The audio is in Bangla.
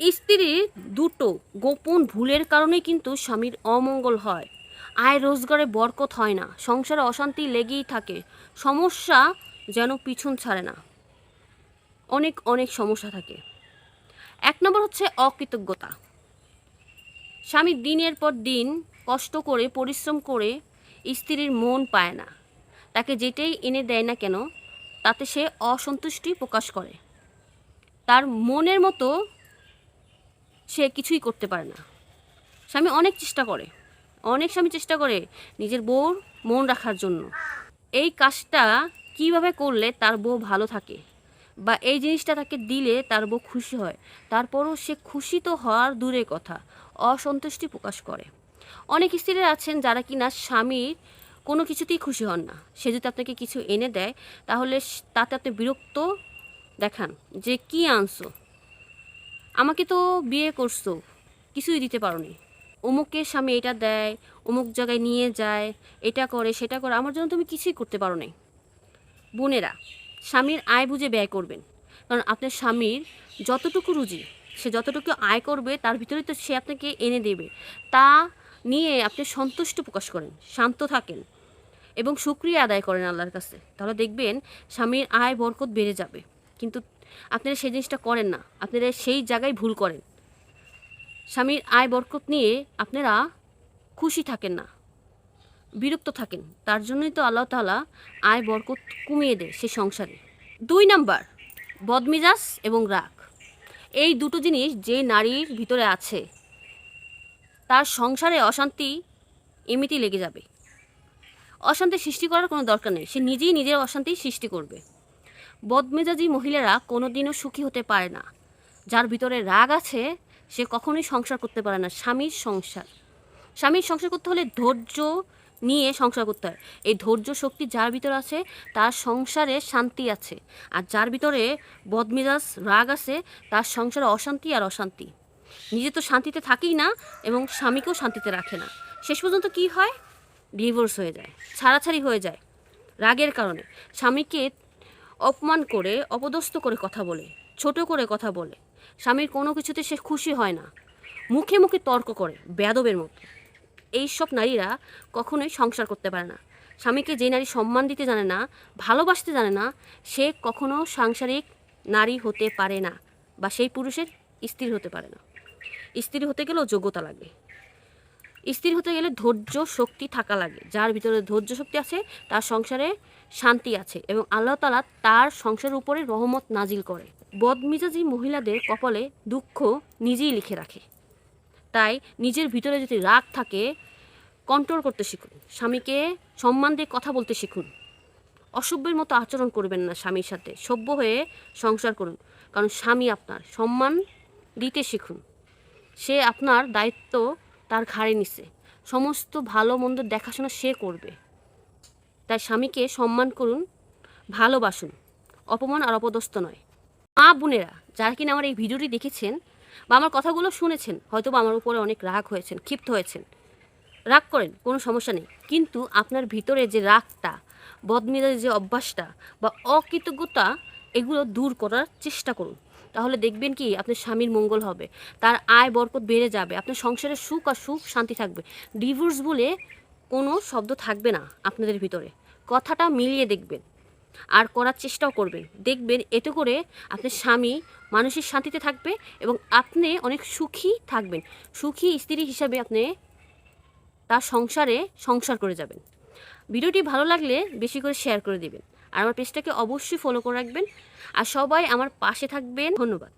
স্ত্রীর দুটো গোপন ভুলের কারণেই কিন্তু স্বামীর অমঙ্গল হয়। আয় রোজগারে বরকত হয় না, সংসারে অশান্তি লেগেই থাকে, সমস্যা যেন পিছন ছাড়ে না। অনেক অনেক সমস্যা থাকে। এক নম্বর হচ্ছে অকৃতজ্ঞতা। স্বামী দিনের পর দিন কষ্ট করে, পরিশ্রম করে স্ত্রীর মন পায় না। তাকে যেটাই এনে দেয় না কেন, তাতে সে অসন্তুষ্টি প্রকাশ করে। তার মনের মতো সে কিছুই করতে পারে না। স্বামী অনেক চেষ্টা করে, অনেক স্বামী চেষ্টা করে নিজের বউর মন রাখার জন্য। এই কাজটা কীভাবে করলে তার বউ ভালো থাকে বা এই জিনিসটা তাকে দিলে তার বউ খুশি হয়, তারপরও সে খুশি তো হওয়ার দূরের কথা, অসন্তুষ্টি প্রকাশ করে। অনেক স্ত্রীরা আছেন যারা কিনা স্বামীর কোনো কিছুতেই খুশি হন না। সে যদি আপনাকে কিছু এনে দেয়, তাহলে তাতে আপনি বিরক্ত দেখান যে কি আনছো। আমাকে তো বিয়ে করছ, কিছুই দিতে পারোনি। অমুককে স্বামী এটা দেয়, অমুক জায়গায় নিয়ে যায়, এটা করে, সেটা করে, আমার জন্য তুমি কিছুই করতে পারো নাই বোনেরা, স্বামীর আয় বুঝে ব্যয় করবেন, কারণ আপনার স্বামীর যতটুকু রুজি, সে যতটুকু আয় করবে, তার ভিতরে তো সে আপনাকে এনে দেবে। তা নিয়ে আপনি সন্তুষ্ট প্রকাশ করেন, শান্ত থাকেন এবং সুক্রিয়া আদায় করেন আল্লাহর কাছে। তাহলে দেখবেন স্বামীর আয় বরকত বেড়ে যাবে। কিন্তু আপনারা সেই জিনিসটা করেন না। আপনারা সেই জায়গায় ভুল করেন। স্বামীর আয় বরকত নিয়ে আপনারা খুশি থাকেন না, বিরক্ত থাকেন। তার জন্যই তো আল্লাহ তাআলা আয় বরকত কমিয়ে দেয় সে সংসারে। দুই নাম্বার, বদমিজাজ এবং রাগ। এই দুটো জিনিস যে নারীর ভিতরে আছে, তার সংসারে অশান্তি এমনিতেই লেগে যাবে। অশান্তি সৃষ্টি করার কোনো দরকার নেই। সে নিজেই নিজের অশান্তি সৃষ্টি করবে। বদমেজাজি মহিলারা কোনোদিনও সুখী হতে পারে না। যার ভিতরে রাগ আছে, সে কখনোই সংসার করতে পারে না। স্বামীর সংসার। স্বামীর সংসার করতে হলে ধৈর্য নিয়ে সংসার করতে হয়। এই ধৈর্য শক্তি যার ভিতরে আছে, তার সংসারে শান্তি আছে। আর যার ভিতরে বদমেজাজ, রাগ আছে, তার সংসারে অশান্তি আর অশান্তি। নিজে তো শান্তিতে থাকেই না এবং স্বামীকেও শান্তিতে রাখে না। শেষ পর্যন্ত কি হয়? ডিভোর্স হয়ে যায়, ছাড়াছাড়ি হয়ে যায়। রাগের কারণে। স্বামীকে অপমান করে, অপদস্থ করে কথা বলে, ছোট করে কথা বলে। স্বামীর কোনো কিছুতে সে খুশি হয় না। মুখে মুখে তর্ক করে বেদবের মতো। এইসব নারীরা কখনোই সংসার করতে পারে না। স্বামীকে যে নারী সম্মান দিতে জানে না, ভালোবাসতে জানে না, সে কখনো সাংসারিক নারী হতে পারে না বা সেই পুরুষের স্ত্রী হতে পারে না। স্ত্রী হতে গেলেও যোগ্যতা লাগে। স্ত্রী হতে গেলে ধৈর্য শক্তি থাকা লাগে। যার ভিতরে ধৈর্য শক্তি আছে, তার সংসারে শান্তি আছে এবং আল্লাহ তালা তার সংসারের উপরে রহমত নাজিল করে। বদমিজাজি মহিলাদের কপালে দুঃখ নিজেই লিখে রাখে। তাই নিজের ভিতরে যদি রাগ থাকে, কন্ট্রোল করতে শিখুন। স্বামীকে সম্মান দিয়ে কথা বলতে শিখুন। অসভ্যের মতো আচরণ করবেন না স্বামীর সাথে। সভ্য হয়ে সংসার করুন। কারণ স্বামী আপনার সম্মান দিতে শিখুন। সে আপনার দায়িত্ব তার ঘাড়ে নিছে। সমস্ত ভালো মন্দ দেখাশোনা সে করবে। তাই স্বামীকে সম্মান করুন, ভালোবাসুন, অপমান আর অপদস্থ নয়। মা বোনেরা, যারা কিনা আমার এই ভিডিওটি দেখেছেন বা আমার কথাগুলো শুনেছেন হয়তো বা আমার উপরে অনেক রাগ হয়েছেন, ক্ষিপ্ত হয়েছেন। রাগ করেন, কোনো সমস্যা নেই। কিন্তু আপনার ভিতরে যে রাগটা, বদমিজাজের যে অভ্যাসটা বা অকৃতজ্ঞতা এগুলো দূর করার চেষ্টা করুন। তাহলে দেখবেন কি, আপনার স্বামীর মঙ্গল হবে, তার আয় বরকত বেড়ে যাবে, আপনার সংসারে সুখ আর সুখ শান্তি থাকবে। ডিভোর্স বলে কোনো শব্দ থাকবে না আপনাদের ভিতরে। কথাটা মিলিয়ে দেখবেন আর করার চেষ্টাও করবেন। দেখবেন এতে করে আপনার স্বামী মানসিক শান্তিতে থাকবে এবং আপনি অনেক সুখী থাকবেন। সুখী স্ত্রী হিসাবে আপনি তার সংসারে সংসার করে যাবেন। ভিডিওটি ভালো লাগলে বেশি করে শেয়ার করে দিবেন। আর আমার পেজটাকে অবশ্যই ফলো করে রাখবেন। আর সবাই আমার পাশে থাকবেন। ধন্যবাদ।